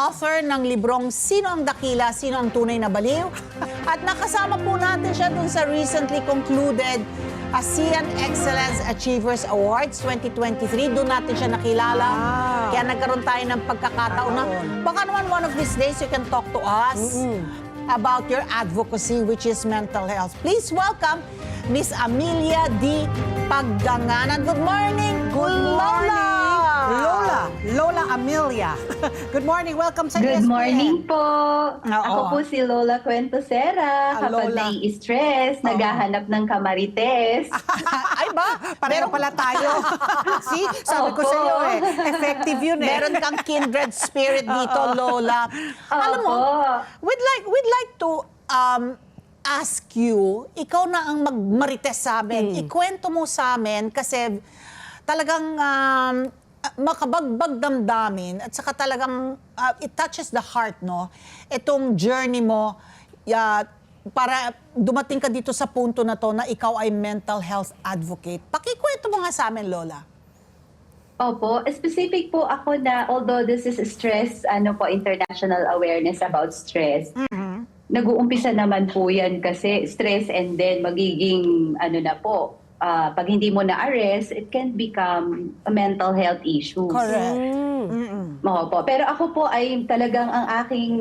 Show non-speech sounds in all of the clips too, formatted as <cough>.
author ng librong Sino ang Dakila, Sino ang Tunay na Baliw? At nakasama po natin siya dun sa recently concluded ASEAN Excellence Achievers Awards 2023. Doon natin siya nakilala. Ah. Kaya nagkaroon tayo ng pagkakataon na baka naman one of these days you can talk to us about your advocacy which is mental health. Please welcome Miss Amelia D. Pagganganan. Good morning, Good morning, Lola! Lola. Amelia. <laughs> Good morning. Welcome sa Good ESPN. morning po. Oo. Ako po si Lola Cuentosera. Ah, Kapag Lola. nai-stress, naghahanap ng kamarites. <laughs> Ay ba? Pareho pala tayo. <laughs> See, sabi ko Opo. sa iyo eh. Effective yun eh. Meron kang kindred spirit dito, Lola. Alam mo, Opo. we'd like, we'd like to um, ask you, ikaw na ang magmarites sa amin. Ikwento mo sa amin kasi talagang um, makabagbag damdamin at saka talagang uh, it touches the heart, no? Itong journey mo ya, para dumating ka dito sa punto na to na ikaw ay mental health advocate. Pakikwento mo nga sa amin, Lola. Opo, specific po ako na although this is stress, ano po, international awareness about stress. Nag-uumpisa naman po yan kasi stress and then magiging ano na po, ah, pag hindi mo na-arrest, it can become a mental health issue. Correct. Oo po. Pero ako po ay talagang ang aking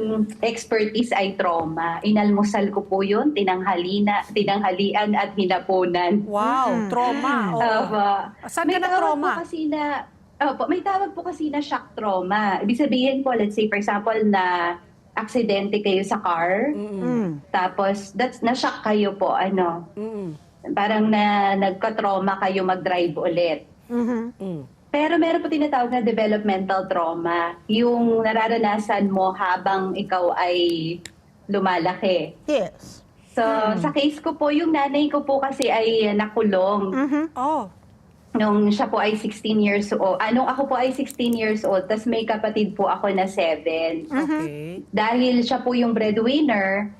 expertise ay trauma. Inalmusal ko po yun, tinanghalina, tinanghalian at hinapunan. Wow, trauma. Oo. Opo. Saan May ka na trauma? Po kasi na, opo, may tawag po kasi na shock trauma. Ibig sabihin po, let's say for example na aksidente kayo sa car, Mm. tapos that's na-shock kayo po, ano, Mm. Parang na nagka-trauma kayo mag-drive ulit. Mm. Pero meron po tinatawag na developmental trauma. Yung nararanasan mo habang ikaw ay lumalaki. Yes. So, sa case ko po, yung nanay ko po kasi ay nakulong. Oh. Nung siya po ay 16 years old. Anong ako po ay 16 years old, tas may kapatid po ako na 7. Okay. Dahil siya po yung breadwinner,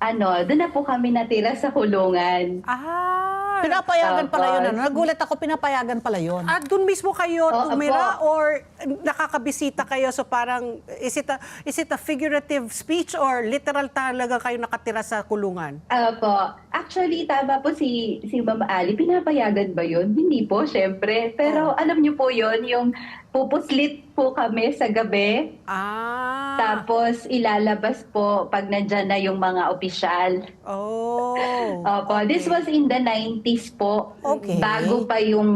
ano, doon na po kami natira sa kulungan. Ah. Pinapayagan pala yun. Ano? Nagulat ako, pinapayagan pala yun. At doon mismo kayo Oo tumira po. or nakakabisita kayo so parang is it a is it a figurative speech or literal talaga kayo nakatira sa kulungan? Opo. Actually, tama po si, si Ma'am Ali. Pinapayagan ba yun? Hindi po, syempre. Pero alam niyo po yun, yung pupuslit po kami sa gabi. Ah. Tapos ilalabas po pag nandyan na yung mga opisyal. Oh. Opo. This was in the 90s po. Okay. Bago pa yung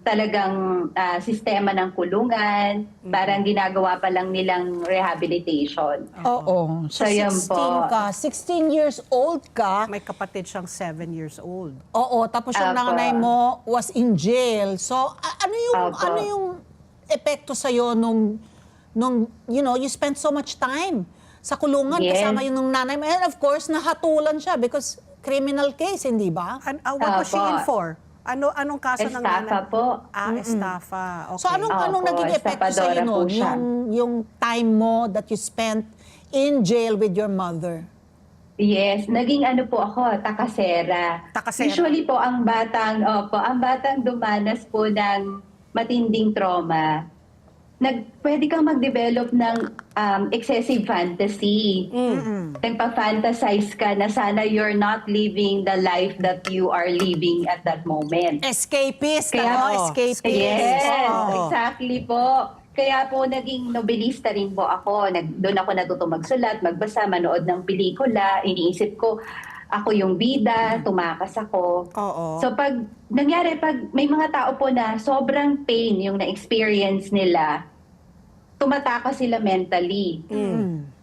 talagang ah, sistema ng kulungan. Parang ginagawa pa lang nilang rehabilitation. Oo. So, So, yun 16 po. ka. 16 years old ka. May kapatid siyang 7 years old. Oo. Tapos yung Apo. nanay mo was in jail. So, a- ano yung, Apo. ano yung epekto sa'yo nung, nung, you know, you spent so much time sa kulungan Yes. kasama yung nung nanay mo. And of course, nahatulan siya because criminal case, hindi ba? An- ah, what was she in for? Ano anong kaso ng Estafa nanay? po. Ah, estafa. Okay. So, anong, Opo, anong naging epekto po nun? siya. Yung, yung time mo that you spent in jail with your mother? Yes, naging ano po ako, takasera. Takasera. Usually po ang batang, opo, ang batang dumanas po ng matinding trauma, nag, pwede kang mag-develop ng um, excessive fantasy. Nagpa-fantasize ka na sana you're not living the life that you are living at that moment. Escapist, Kaya ano? po. Escapist. Yes, Oo. exactly po. Kaya po naging novelista rin po ako. Nag, doon ako natuto magsulat, magbasa, manood ng pelikula. Iniisip ko, ako yung bida, tumakas ako. Oo. So pag nangyari, pag may mga tao po na sobrang pain yung na-experience nila, tumatakas sila mentally.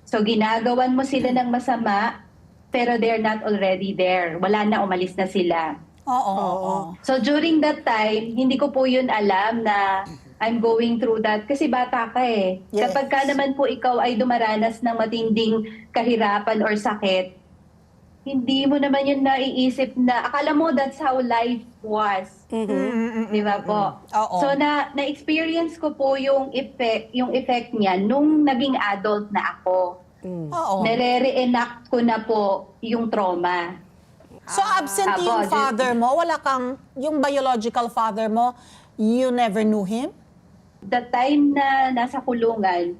So ginagawan mo sila ng masama, pero they're not already there. Wala na, umalis na sila. Oo, oo, oo. So during that time, hindi ko po yun alam na I'm going through that kasi bata ka eh. Yes. Kapag ka naman po ikaw ay dumaranas ng matinding kahirapan or sakit, hindi mo naman yun naiisip na, akala mo that's how life was. Di ba po? Oo. So na na-experience ko po yung effect, yung effect niya nung naging adult na ako. Oo. Nare-reenact ko na po yung trauma. So absent Apo, yung father mo, wala kang, yung biological father mo, you never knew him? the time na nasa kulungan,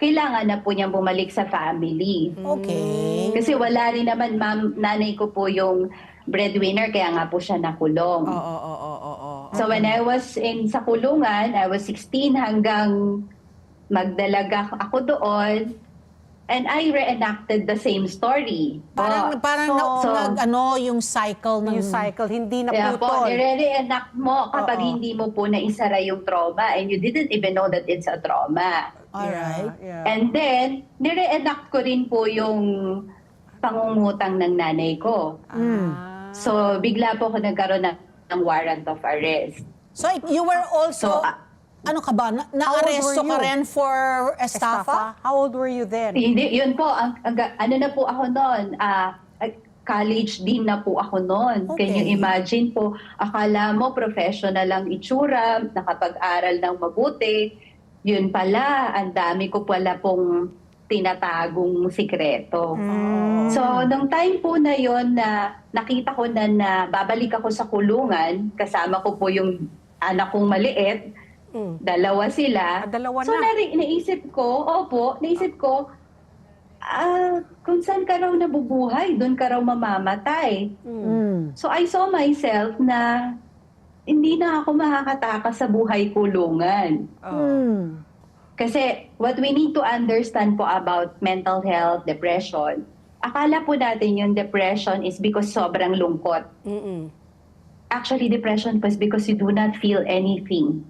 kailangan na po niyang bumalik sa family. Okay. Kasi wala rin naman, ma'am, nanay ko po yung breadwinner, kaya nga po siya nakulong. Oo, oo, oo, oo. So when I was in sa kulungan, I was 16 hanggang magdalaga ako doon. And I reenacted the same story. Parang, Po. parang So- na- So- nag, ano, yung cycle ng... yung cycle, hindi na po, putol. nire-reenact mo kapag Oo. hindi mo po naisara yung trauma and you didn't even know that it's a trauma. Alright. Yeah, yeah. And then, nire-enact ko rin po yung pangungutang ng nanay ko. Ah. So, bigla po ako nagkaroon ng, ng warrant of arrest. So, you were also... So, ah, ano ka ba? Na, na-aresto ka you? rin for estafa? Estafa? How old were you then? Hindi, yun po, ang, ang- ano na po ako noon, ah, college din na po ako noon. Can you Okay. imagine po, akala mo professional lang itsura, nakapag-aral ng mabuti, yun pala, ang dami ko pala pong tinatagong sikreto. So, nung time po na yon na nakita ko na na babalik ako sa kulungan, kasama ko po yung anak kong maliit, Mm. dalawa sila. Ah, dalawa so, na. nari- naisip ko, opo, naisip ko, ah, kung saan ka raw nabubuhay, doon ka raw mamamatay. Mm. So, I saw myself na hindi na ako makakatakas sa buhay kulungan. Oh. Mm. Kasi what we need to understand po about mental health, depression, akala po natin yung depression is because sobrang lungkot. Mm-mm. Actually, depression was because you do not feel anything.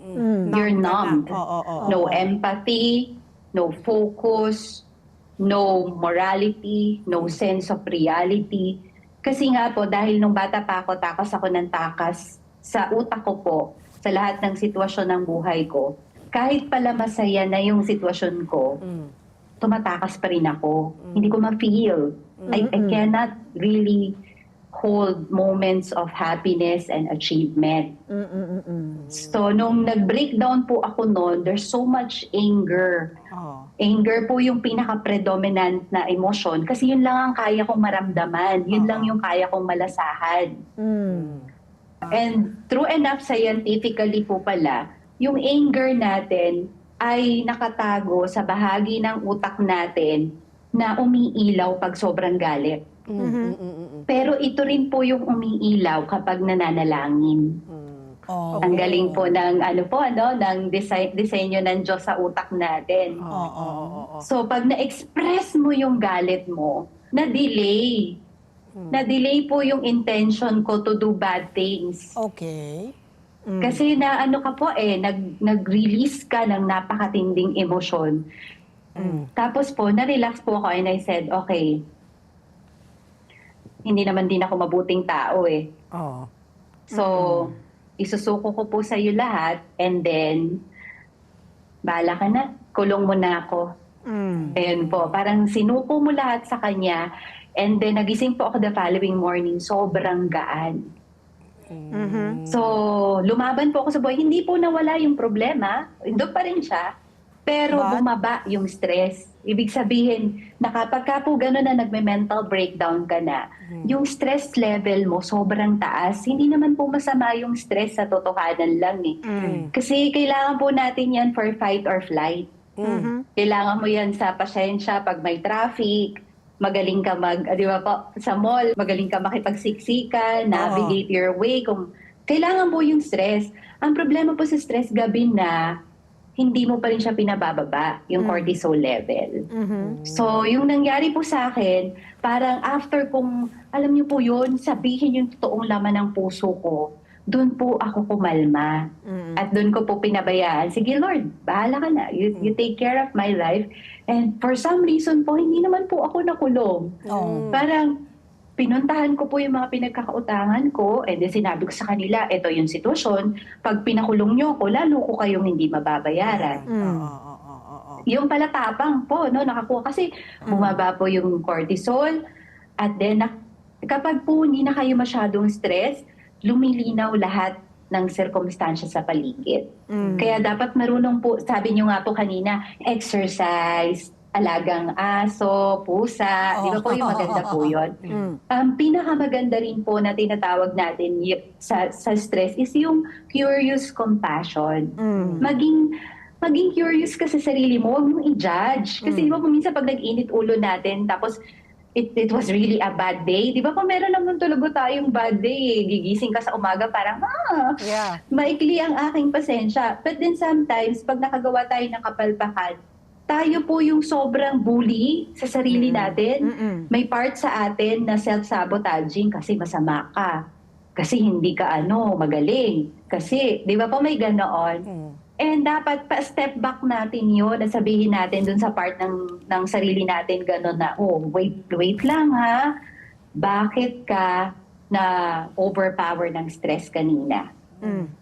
Mm. You're Numb. Oo, oo, oo. No empathy, no focus, no morality, no sense of reality. Kasi nga po, dahil nung bata pa ako, takas ako ng takas sa utak ko po, sa lahat ng sitwasyon ng buhay ko. Kahit pala masaya na yung sitwasyon ko, Mm. tumatakas pa rin ako. Hindi ko ma-feel. I, I cannot really hold moments of happiness and achievement. Mm, mm, mm, mm. So, nung nag-breakdown po ako noon, there's so much anger. Oo. Anger po yung pinaka-predominant na emotion kasi yun lang ang kaya kong maramdaman. Yun lang yung kaya kong malasahan. Mm. And true enough, scientifically po pala, yung anger natin ay nakatago sa bahagi ng utak natin na umiilaw pag sobrang galit. Mm, mm, mm, mm, mm. Pero ito rin po yung umiilaw kapag nananalangin. Mm. Oh. Ang galing po ng ano po ano ng design disenyo ng Diyos sa utak natin. Oo, oo, oo, oo. So pag na-express mo yung galit mo, na-delay. Na-delay po yung intention ko to do bad things. Okay. Mm. Kasi na ano ka po eh, nag, nag-release ka ng napakatinding emosyon. Mm. Tapos po, na-relax po ako and I said, okay, hindi naman din ako mabuting tao eh. Oo. So, isusuko ko po sa iyo lahat and then, bahala ka na, kulong mo na ako. Mm. Ayun po, parang sinuko mo lahat sa kanya and then nagising po ako the following morning, sobrang gaan. Mhm. So, lumaban po ako sa buhay. Hindi po nawala yung problema. Doon pa rin siya. Pero But- bumaba yung stress. Ibig sabihin, na kapag ka po gano'n na nagme-mental breakdown ka na, yung stress level mo sobrang taas. Hindi naman po masama yung stress sa totohanan lang eh. Mm. Kasi kailangan po natin yan for fight or flight. Mm. Kailangan mo yan sa pasensya pag may traffic, magaling ka mag, ah, di ba po, sa mall, magaling ka makipagsiksikan, navigate your way. Kung, kailangan po yung stress. Ang problema po sa stress gabi na, hindi mo pa rin siya pinabababa, yung cortisol level. Mhm. So, yung nangyari po sa akin, parang after kung, alam niyo po yun, sabihin yung totoong laman ng puso ko, doon po ako kumalma. Mm. At doon ko po pinabayaan, sige Lord, bahala ka na. You, you take care of my life. And for some reason po, hindi naman po ako nakulong. Oh. Parang pinuntahan ko po yung mga pinagkakautangan ko and then sinabi ko sa kanila, ito yung sitwasyon. Pag pinakulong nyo ako, lalo ko kayong hindi mababayaran. Mm. Oo. Yung pala tapang po, no, nakakuha. Kasi bumaba po yung cortisol. At then, nak- kapag po hindi na kayo masyadong stress, lumilinaw lahat ng sirkumstansya sa paligid. Mm. Kaya dapat marunong po, sabi nyo nga po kanina, exercise, alagang aso, pusa, di ba po yung maganda po <laughs> yun? Mm. Ang pinakamaganda rin po na tinatawag natin sa, sa stress is yung curious compassion Mm. maging maging curious ka sa sarili mo, huwag mong i-judge. Mm. Kasi di ba po minsan pag nag-init ulo natin, tapos it, it was really a bad day, di ba pa meron naman talaga tayong bad day eh. Gigising ka sa umaga parang, ah, Yeah. maikli ang aking pasensya. But then sometimes, pag nakagawa tayo ng kapalpakan, tayo po yung sobrang bully sa sarili natin. Mm-mm. May part sa atin na self-sabotaging kasi masama ka. Kasi hindi ka ano, magaling. Kasi, di ba po may ganoon? Mm. And dapat pa-step back natin yun at sabihin natin dun sa part ng, ng sarili natin gano'n na, oh, wait, wait lang ha. Bakit ka na overpower ng stress kanina?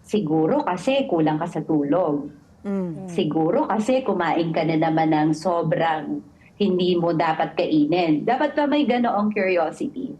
Siguro kasi kulang ka sa tulog. Mm. Siguro kasi kumain ka na naman ng sobrang hindi mo dapat kainin. Dapat ba may ganoong curiosity?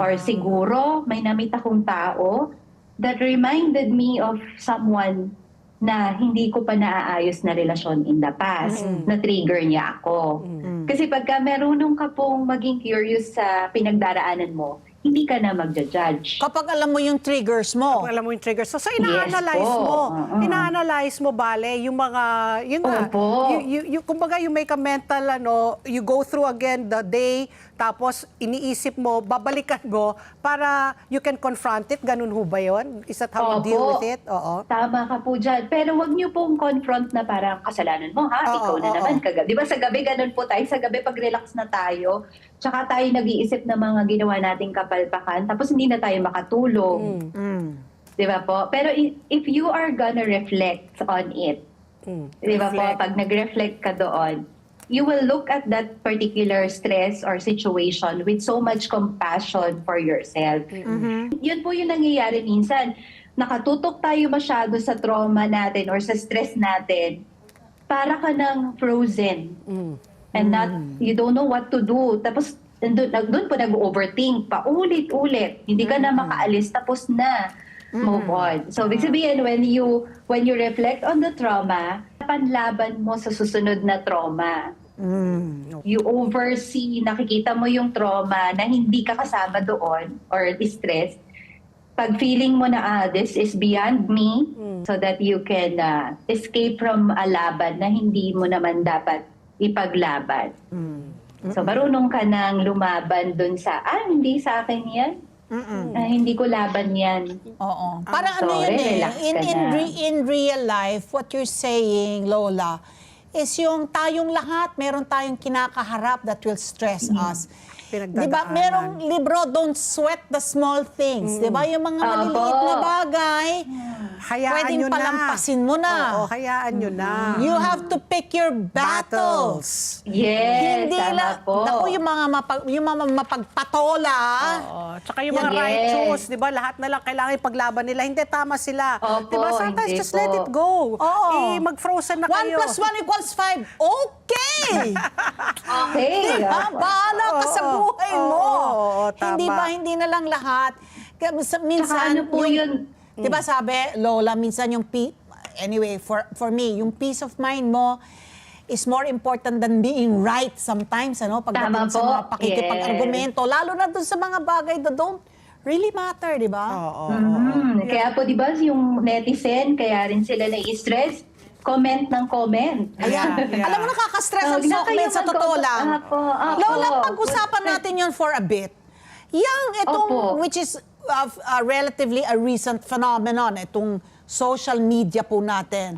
Or siguro may namit akong tao that reminded me of someone na hindi ko pa naaayos na relasyon in the past, na trigger niya ako. Kasi pagka merunong ka pong maging curious sa pinagdaraanan mo, hindi ka na magja-judge. Kapag alam mo yung triggers mo. Kung alam mo yung trigger. So, so ina-analyze Yes po. mo. Oo. Ina-analyze mo, bale, yung mga, yun nga. Opo. You, you, you, kumbaga, you make a mental, ano, you go through again the day, tapos iniisip mo, babalikan mo, para you can confront it. Ganun ho ba yun? Is that how you Opo. deal with it? Oo. Tama ka po dyan. Pero wag niyo pong confront na parang kasalanan mo, ha? Oo, Ikaw na oo. naman kagabi. Di ba sa gabi, ganun po tayo. Sa gabi, pag relax na tayo, tsaka tayo nag-iisip ng mga ginawa nating kapalpakan, tapos hindi na tayo makatulog. Mm. Di ba po? Pero if you are gonna reflect on it, Mm. di ba po? Pag nag-reflect ka doon, you will look at that particular stress or situation with so much compassion for yourself. Yun po yung nangyayari minsan. Nakatutok tayo masyado sa trauma natin or sa stress natin, para ka ng frozen. Mm. And not, you don't know what to do. Tapos, doon, doon po nag-overthink, paulit-ulit. Hindi ka na makaalis, tapos na. Move on. So, ibig sabihin, when you, when you reflect on the trauma, panlaban mo sa susunod na trauma. Mm. You oversee, nakikita mo yung trauma na hindi ka kasama doon or stress. Pag feeling mo na, ah, this is beyond me, so that you can ah, escape from a laban na hindi mo naman dapat ipaglaban. So, marunong ka nang lumaban dun sa, ah, hindi sa akin yan. Ah, hindi ko laban yan. Oo. Parang ano yun eh. relax In, ka in, na. re- in real life, what you're saying, Lola, is yung tayong lahat, meron tayong kinakaharap that will stress us. Pinagdadaanan. Di ba? Merong libro, Don't Sweat the Small Things. Di ba? Yung mga maliliit na bagay, Hayaan pwedeng nyo na. palampasin mo na. Oo, hayaan nyo na. you have to pick your battles. Yes, Hindi tama lang, po. naku, yung mga, mapag, yung mga mapagpatola, Oo. Tsaka yung mga Yes. righteous, di ba? Lahat na lang kailangan ipaglaban nila. Hindi, tama sila. Opo, di ba? Sometimes hindi just po. let it go. Oo. Eh, mag-frozen na 1 kayo. plus 1 equals 5. Okay! <laughs> Okay. Diba? Bahala ka sa Oo. Buhay mo. Oo, oo, tama. Hindi ba, hindi na lang lahat. Kaya sa- minsan, ano po yun? Di ba sabi, Lola, minsan yung, pi- anyway, for, for me, yung peace of mind mo is more important than being right sometimes, ano? Pagdating Tama sa po. mga pakikipag-argumento. Lalo na dun sa mga bagay that don't really matter, di ba? Oo. Mm, Kaya po, di ba, yung netizen, kaya rin sila na-stress, comment ng comment. Ayan. <laughs> Yeah. Alam mo, nakaka-stress ang Huwag na comment sa totoo lang. Apo, apo. Lola, pag-usapan natin yon for a bit. Yang itong, Opo. which is uh, uh, relatively a recent phenomenon, itong social media po natin.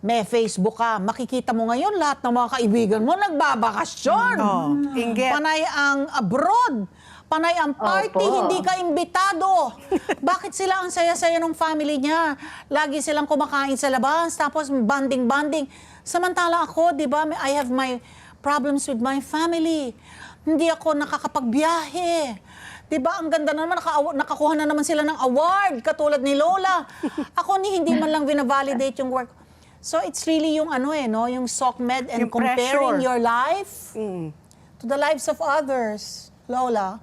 May Facebook ka, makikita mo ngayon lahat ng mga kaibigan mo nagbabakasyon. Oo. Inggit. Panay ang abroad. Panay ang party, Opo. hindi ka imbitado. <laughs> Bakit sila ang saya-saya ng family niya? Lagi silang kumakain sa labas, tapos banding-banding. Samantala ako, di ba, I have my problems with my family. Hindi ako nakakapagbiyahe. Di ba, ang ganda na naman, naka- nakakuha na naman sila ng award, katulad ni Lola. <laughs> Ako ni hindi man lang vina-validate yung work. So it's really yung ano eh, no? yung SOCMED and Yung comparing pressure. your life Mm. to the lives of others. Lola.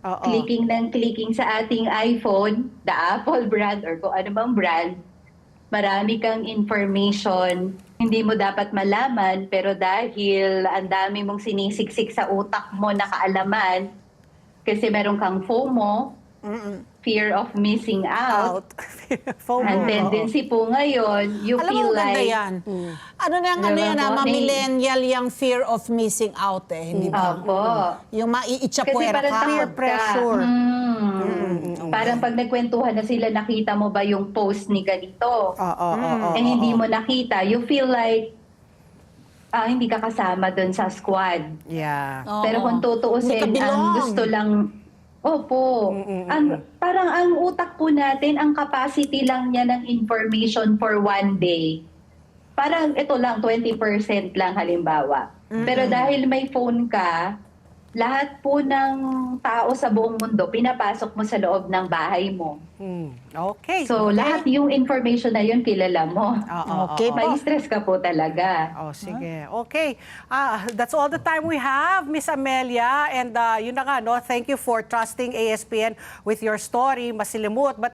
Oo. Clicking ng clicking sa ating iPhone, the Apple brand or kung ano bang brand, marami kang information, hindi mo dapat malaman, pero dahil ang dami mong sinisiksik sa utak mo na kaalaman, kasi meron kang FOMO, fear of missing out. Out. <laughs> FOMO. Ang tendency po ngayon, you Alam mo, feel maganda like... yan. Ano na yung, ano Diba yan, po? ah, mga May- millennial yung fear of missing out eh, hindi ba? Opo. Yung Kasi maiitsapuera parang ka. takot pressure. Hmm. Parang pag nagkwentuhan na sila, nakita mo ba yung post ni ganito? Oo, oo, oo, eh hindi mo nakita, you feel like ah, hindi ka kasama doon sa squad. Yeah. Oo. Pero kung tutuusin, Hindi ka ang gusto lang, opo, ang, parang ang utak po natin, ang capacity lang niya ng information for one day, parang ito lang, 20% lang halimbawa. Pero dahil may phone ka, lahat po ng tao sa buong mundo, pinapasok mo sa loob ng bahay mo. Hmm. Okay. So, lahat yung information na yun, kilala mo. Oo, Okay. May stress ka po talaga. Oh, sige. Okay. Ah, that's all the time we have, Miss Amelia. And uh, yun na nga, no? Thank you for trusting ASPN with your story. Masilimut. But